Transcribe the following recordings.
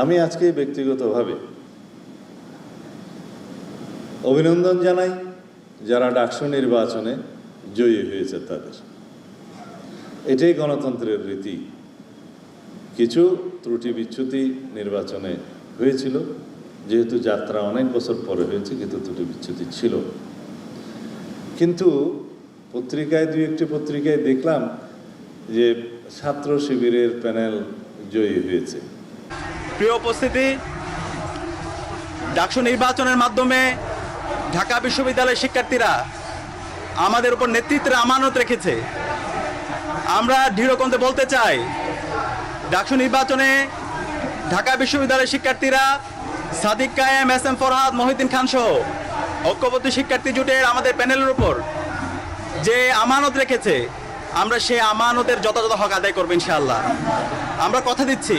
আমি আজকে ব্যক্তিগতভাবে অভিনন্দন জানাই যারা ডাকসু নির্বাচনে জয়ী হয়েছে তাদের। এটাই গণতন্ত্রের রীতি। কিছু ত্রুটি বিচ্যুতি নির্বাচনে হয়েছিল, যেহেতু যাত্রা অনেক বছর পরে হয়েছে, কিন্তু ত্রুটি বিচ্যুতি ছিল। কিন্তু পত্রিকায় দুই একটি পত্রিকায় দেখলাম যে ছাত্র শিবিরের প্যানেল জয়ী হয়েছে। প্রিয় উপস্থিতি, ডাকসু নির্বাচনের মাধ্যমে ঢাকা বিশ্ববিদ্যালয়ের শিক্ষার্থীরা আমাদের উপর নেতৃত্বের আমানত রেখেছে। আমরা দৃঢ়কণ্ঠে বলতে চাই, ডাকসু নির্বাচনে ঢাকা বিশ্ববিদ্যালয়ের শিক্ষার্থীরা সাদিক কায়েম, এস এম ফরহাদ, মহিউদ্দিন খান সহ ঐক্যবদ্ধ শিক্ষার্থী জোটের আমাদের প্যানেলের উপর যে আমানত রেখেছে, আমরা সেই আমানতের যথাযথ হক আদায় করব ইনশাআল্লাহ। আমরা কথা দিচ্ছি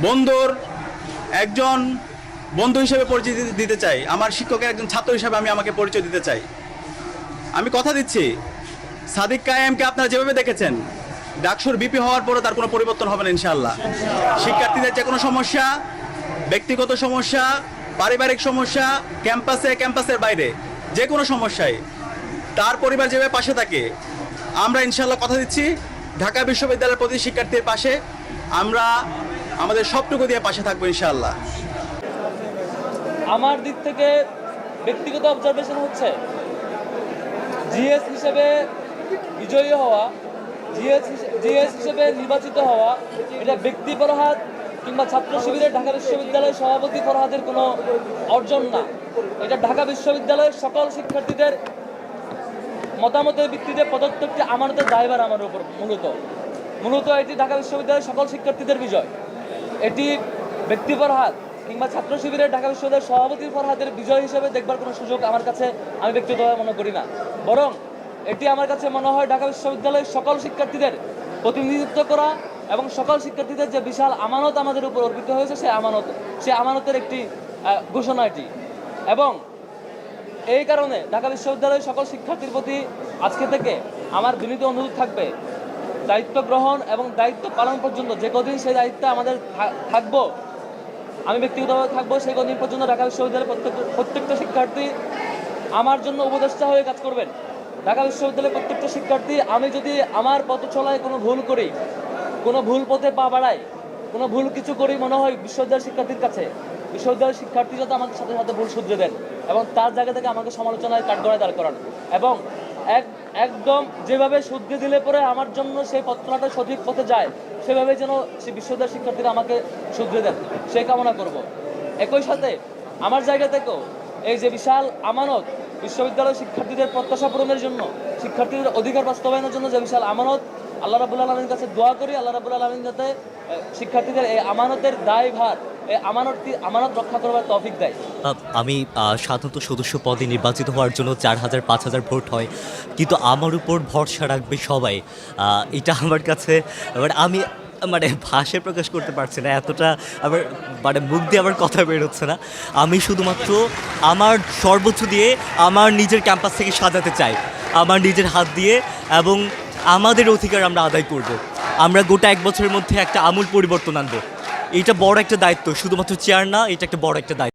বন্ধুর একজন বন্ধু হিসেবে পরিচয় দিতে- চাই। আমার শিক্ষকের একজন ছাত্র হিসেবে আমি আমাকে পরিচয় দিতে চাই। আমি কথা দিচ্ছি। সাদিক কায়েমকে আপনারা যেভাবে দেখেছেন, ডাকসুর বিপি হওয়ার পরে তার কোনো পরিবর্তন হবে না, ইনশাআল্লাহ। শিক্ষার্থীদের যে কোনো সমস্যা, ব্যক্তিগত সমস্যা, পারিবারিক সমস্যা, ক্যাম্পাসে, ক্যাম্পাসের বাইরে, যে কোনো সমস্যায় তার পরিবার যেভাবে পাশে থাকে, আমরা ইনশাল্লাহ কথা দিচ্ছি। ঢাকা বিশ্ববিদ্যালয়ের প্রতি শিক্ষার্থীর পাশে আমরা আমাদের সবটুকু দিয়ে পাশে থাকব ইনশাআল্লাহ। আমার দিক থেকে ব্যক্তিগত অবজারভেশন হচ্ছে জিএস হিসেবে বিজয়ী হওয়া জিএস জিএস হিসেবে নির্বাচিত হওয়া, এটা ব্যক্তি ফরহাদ কিংবা ছাত্র শিবিরের ঢাকা বিশ্ববিদ্যালয়ের সভাপতি ফরহাদের কোনো অর্জন না। এটা ঢাকা বিশ্ববিদ্যালয়ের সকল শিক্ষার্থীদের মতামতের ভিত্তিতে প্রদত্ত একটি আমানতের দায়ভার আমার উপর মূলত। মূলত এটি ঢাকা বিশ্ববিদ্যালয়ের সকল শিক্ষার্থীদের বিজয়। এটি ব্যক্তি ফরহাদ কিংবা ছাত্র শিবিরের ঢাকা বিশ্ববিদ্যালয়ের সভাপতি ফরহাদের বিজয় হিসেবে দেখবার কোনো সুযোগ আমার কাছে আমি ব্যক্তিগতভাবে মনে করি না। বরং এটি আমার কাছে মনে হয় ঢাকা বিশ্ববিদ্যালয়ের সকল শিক্ষার্থীদের প্রতিনিধিত্ব করা এবং সকল শিক্ষার্থীদের যে বিশাল আমানত আমাদের উপর অর্পিত হয়েছে, সে আমানত, সে আমানতের একটি ঘোষণা এটি। এবং এই কারণে ঢাকা বিশ্ববিদ্যালয়ের সকল শিক্ষার্থীর প্রতি আজকে থেকে আমার বিনীত অনুরোধ থাকবে দায়িত্ব গ্রহণ এবং দায়িত্ব পালন পর্যন্ত যে কদিন সেই দায়িত্বে আমাদের থাকব, আমি ব্যক্তিগতভাবে থাকব, সেই কদিন পর্যন্ত ঢাকা বিশ্ববিদ্যালয়ের প্রত্যেক প্রত্যেকটা শিক্ষার্থী আমার জন্য উপদেষ্টা হয়ে কাজ করবেন। ঢাকা বিশ্ববিদ্যালয়ের প্রত্যেকটা শিক্ষার্থী, আমি যদি আমার পথ চলায় কোনো ভুল করি, কোনো ভুল পথে পা বাড়াই, কোনো ভুল কিছু করি মনে হয় বিশ্ববিদ্যালয়ের শিক্ষার্থীর কাছে, বিশ্ববিদ্যালয়ের শিক্ষার্থী যাতে আমাকে সাথে সাথে ভুল শুধরে দেন এবং তার জায়গা থেকে আমাকে সমালোচনায় কাঠগড়ায় দাঁড় করান। এবং এক, একদম যেভাবে শুদ্ধি দিলে পরে আমার জন্য সেই পত্রটা সঠিক পথে যায় সেভাবে যেন সেই বিশ্ববিদ্যালয়ের শিক্ষার্থীরা আমাকে শুধরে দেন। সেই কামনা করব। একই সাথে আমার জায়গা থেকেও এই যে বিশাল আমানত বিশ্ববিদ্যালয়ের শিক্ষার্থীদের প্রত্যাশা পূরণের জন্য, শিক্ষার্থীদের অধিকার বাস্তবায়নের জন্য যে বিশাল আমানত, আল্লাহ রাবুল আলমীর কাছে দোয়া করি, আল্লাহ রাবুল আলমিন যাতে শিক্ষার্থীদের এই আমানতের দায়ভার আমানত রক্ষা করবার তৌফিক দেয়। আমি সাধারণত সদস্য পদে নির্বাচিত হওয়ার জন্য চার হাজার, পাঁচ হাজার ভোট হয়। কিন্তু আমার উপর ভরসা রাখবে সবাই। এটা আমার কাছে মানে আমি মানে ভাষায় প্রকাশ করতে পারছি না, এতটা আবার মানে মুখ দিয়ে আমার কথা বেরোচ্ছে না। আমি শুধুমাত্র আমার সর্বোচ্চ দিয়ে আমার নিজের ক্যাম্পাস থেকে সাজাতে চাই। আমার নিজের হাত দিয়ে এবং আমাদের অধিকার আমরা আদায় করব। আমরা গোটা এক বছরের মধ্যে একটা আমূল পরিবর্তন আনব। এটা বড় একটা দায়িত্ব শুধুমাত্র চেয়ার না এটা একটা বড় একটা দায়িত্ব।